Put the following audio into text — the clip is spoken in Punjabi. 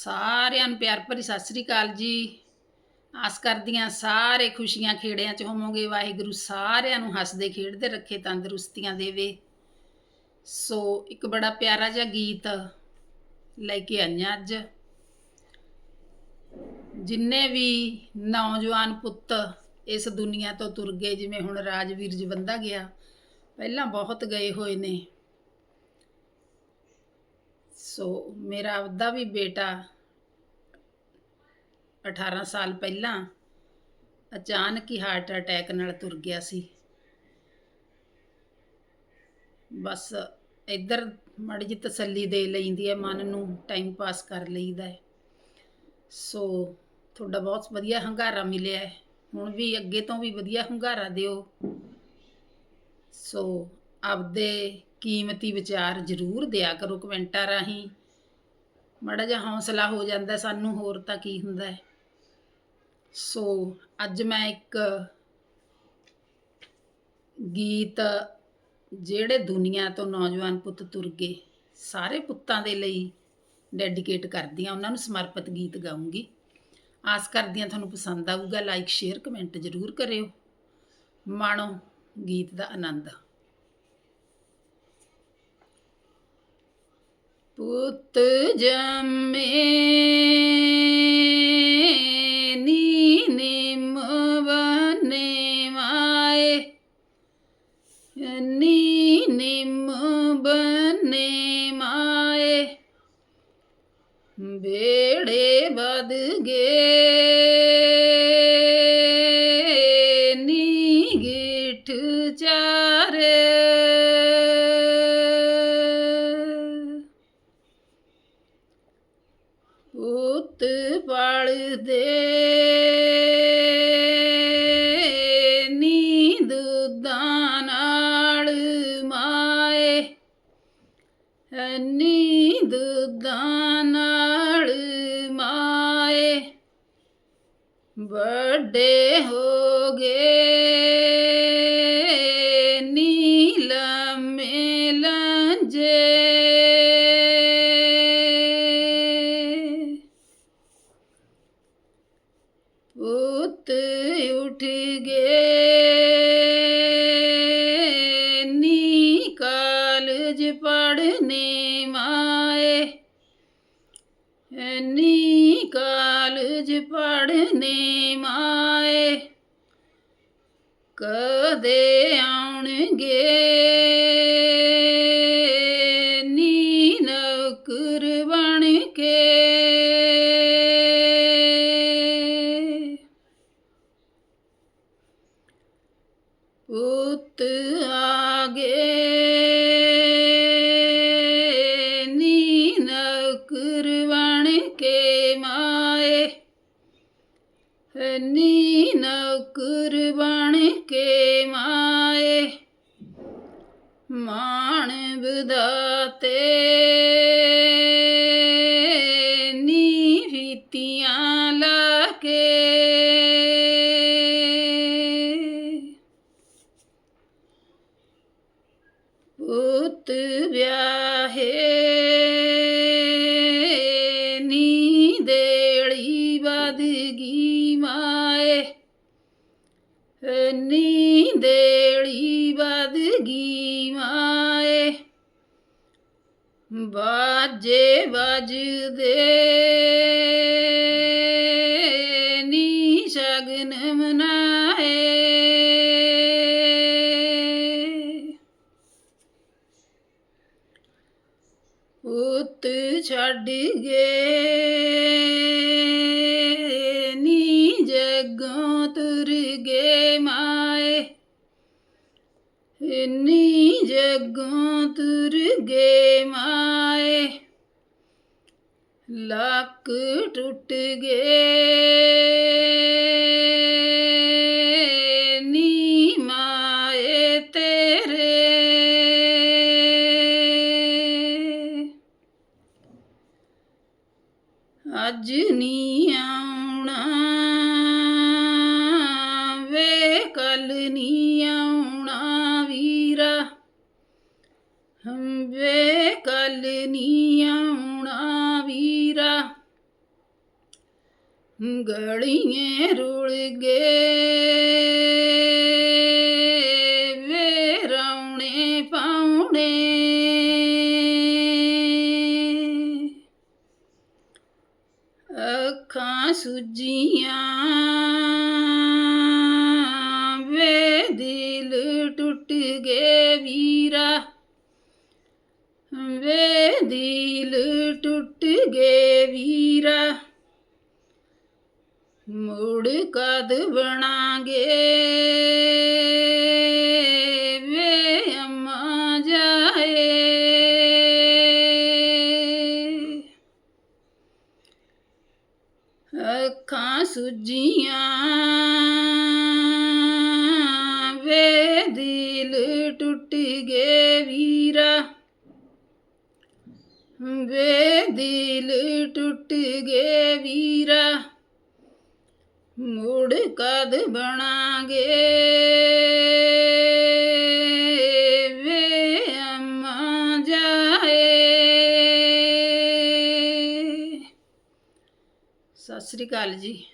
ਸਾਰਿਆਂ ਨੂੰ ਪਿਆਰ ਭਰੀ ਸਤਿ ਸ੍ਰੀ ਅਕਾਲ ਜੀ। ਆਸ ਕਰਦੀਆਂ ਸਾਰੇ ਖੁਸ਼ੀਆਂ ਖੇੜਿਆਂ 'ਚ ਹੋਵੋਗੇ। ਵਾਹਿਗੁਰੂ ਸਾਰਿਆਂ ਨੂੰ ਹੱਸਦੇ ਖੇਡਦੇ ਰੱਖੇ, ਤੰਦਰੁਸਤੀਆਂ ਦੇਵੇ। ਸੋ ਇੱਕ ਬੜਾ ਪਿਆਰਾ ਜਿਹਾ ਗੀਤ ਲੈ ਕੇ ਆਈਆਂ ਅੱਜ। ਜਿੰਨੇ ਵੀ ਨੌਜਵਾਨ ਪੁੱਤ ਇਸ ਦੁਨੀਆ ਤੋਂ ਤੁਰ ਗਏ, ਜਿਵੇਂ ਹੁਣ ਰਾਜਵੀਰ ਜਵੰਦਾ ਗਿਆ, ਪਹਿਲਾਂ ਬਹੁਤ ਗਏ ਹੋਏ ਨੇ। ਸੋ ਮੇਰਾ ਆਪਦਾ ਵੀ ਬੇਟਾ 18 ਸਾਲ ਪਹਿਲਾਂ ਅਚਾਨਕ ਹੀ ਹਾਰਟ ਅਟੈਕ ਨਾਲ ਤੁਰ ਗਿਆ ਸੀ। ਬਸ ਇੱਧਰ ਮਾੜੀ ਜਿਹੀ ਤਸੱਲੀ ਦੇ ਲੈਂਦੀ ਹੈ, ਮਨ ਨੂੰ ਟਾਈਮ ਪਾਸ ਕਰ ਲਈਦਾ ਹੈ। ਸੋ ਤੁਹਾਡਾ ਬਹੁਤ ਵਧੀਆ ਹੰਗਾਰਾ ਮਿਲਿਆ ਹੈ। ਹੁਣ ਵੀ ਅੱਗੇ ਤੋਂ ਵੀ ਵਧੀਆ ਹੰਗਾਰਾ ਦਿਓ। ਸੋ ਆਪਦੇ ਕੀਮਤੀ ਵਿਚਾਰ ਜ਼ਰੂਰ ਦਿਆ ਕਰੋ ਕਮੈਂਟਾਂ ਰਾਹੀਂ। ਮਾੜਾ ਜਿਹਾ ਹੌਸਲਾ ਹੋ ਜਾਂਦਾ ਸਾਨੂੰ, ਹੋਰ ਤਾਂ ਕੀ ਹੁੰਦਾ ਸੋ ਅੱਜ ਮੈਂ ਇੱਕ ਗੀਤ ਜਿਹੜੇ ਦੁਨੀਆ ਤੋਂ ਨੌਜਵਾਨ ਪੁੱਤ ਤੁਰ ਗਏ, ਸਾਰੇ ਪੁੱਤਾਂ ਦੇ ਲਈ ਡੈਡੀਕੇਟ ਕਰਦੀ ਹਾਂ, ਉਹਨਾਂ ਨੂੰ ਸਮਰਪਿਤ ਗੀਤ ਗਾਉਂਗੀ। ਆਸ ਕਰਦੀ ਹਾਂ ਤੁਹਾਨੂੰ ਪਸੰਦ ਆਊਗਾ, ਲਾਈਕ, ਸ਼ੇਅਰ, ਕਮੈਂਟ ਜ਼ਰੂਰ ਕਰਿਓ। ਮਾਣੋ, ਗੀਤ ਦਾ ਆਨੰਦ। ਪੁੱਤ ਜੰਮੇ ਨੀ ਨਿਮ ਬਨੇ ਮਾਏ ਨੀ ਨਿਮ ਬਨੇ ਮਾਏ ਬੇੜੇ ਬਦ ਗਏ। ਪੁੱਤ ਪਲਦੇ। ਨੀਂਦ ਨਾਲ ਮਾਏ। ਨੀਂਦ ਨਾਲ ਮਾਏ। ਵੱਡੇ ਹੋ ਪੁੱਤ ਉੱਠ ਗਏ। ਨੀ ਕਾਲਜ ਪੜਨੇ ਮਾਏ। ਨੀ ਕਾਲਜ ਪੜਨੇ ਮਾਏ। ਕਦੇ ਆਉਣਗੇ। ਨੀ ਨੌਕਰ ਆਗੇ ਨੀ ਨੌਕਰ ਬਣ ਕੇ ਮਾਏ। ਨੀ ਨੌਕਰ ਬਣ ਕੇ ਮਾਏ। ਮਾਣ ਵਧਾਤੇ ਨੀ ਨੀ ਦੇਲੀ ਵਧ ਗਈ ਮਾਏ। ਬਾਜੇ ਵੱਜਦੇ ਨੀ ਸ਼ਗਨ ਮਨਾਏ। ਪੁੱਤ ਛੱਡ ਗਏ। ਜਗੋਂ ਤੁਰ ਗਏ ਮਾਏ। ਨੀ ਜਗੋਂ ਤੁਰ ਗਏ ਮਾਏ। ਲੱਕ ਟੁੱਟ ਗਏ। ਨੀ ਮਾਏ ਤੇਰੇ। ਅੱਜ ਨੀ ਆਉਣਾ। ਵੱਲ ਨੀ ਆਉਣਾ ਵੀਰਾ। ਹੰਬੇ ਕੱਲ ਨੀ ਆਉਣਾ ਵੀਰਾ। ਗਲੀਆਂ ਰੁਲ ਗਏ। ਮੁੜ ਕਦ ਬਣਾਂਗੇ? ਵੇ ਅੰਮਾ ਜਾਏ। ਅੱਖਾਂ ਸੁਜੀਆਂ। ਵੇ ਦਿਲ ਟੁੱਟ ਗਏ ਵੀਰਾ। ਵੇ ਦਿਲ ਟੁੱਟ ਗਏ ਵੀਰਾ। ਮੁੜ ਕਦ ਬਣਾਂਗੇ? ਵੇ ਅੰਮਾ ਜਾਏ। ਸਤਿ ਸ੍ਰੀ ਅਕਾਲ ਜੀ।